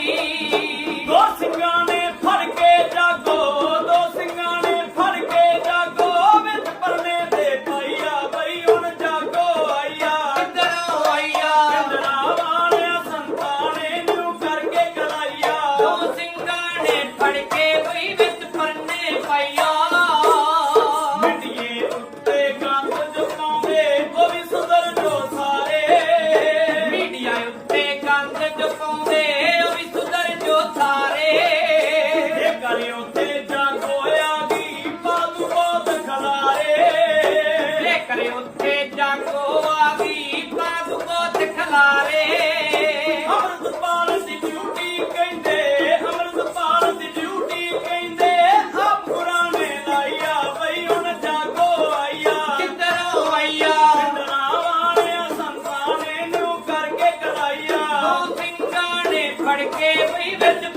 ਜੋਧਾ ਲਾ ਇਹ ਕਰੇ ਉੱਤੇ ਜਾਗੋ ਆ ਗਈ ਬਾਦੂ ਖਲਾਰੇ। ਲੈ ਕਰੇ ਉੱਤੇ ਜਾਗੋ ਆ ਗਈ ਬਾਗ ਬਹੁਤ ਖਲਾਰੇ। ਅਮਰਤਪਾਲ ਦੀ ਡਿਊਟੀ ਕਹਿੰਦੇ ਅਮਰਤਪਾਲ ਦੀ ਡਿਊਟੀ ਕਹਿੰਦੇ ਆ ਪੁਰਾਣੇ ਲਾਈਆ ਬਈ ਹੁਣ ਜਾਗੋ ਆਈਆ ਕਿੱਧਰੋਂ ਆਈਆ ਪਿੰਡਰਾਂ ਵਾਲਿਆਂ ਸੰਤਾਂ ਨੇ ਕਰਕੇ ਕਲਾਈਆ ਦੋ ਸਿੰਘਾਂ ਨੇ ਫੜ ਕੇ ਬਈ ਵਿੱਚ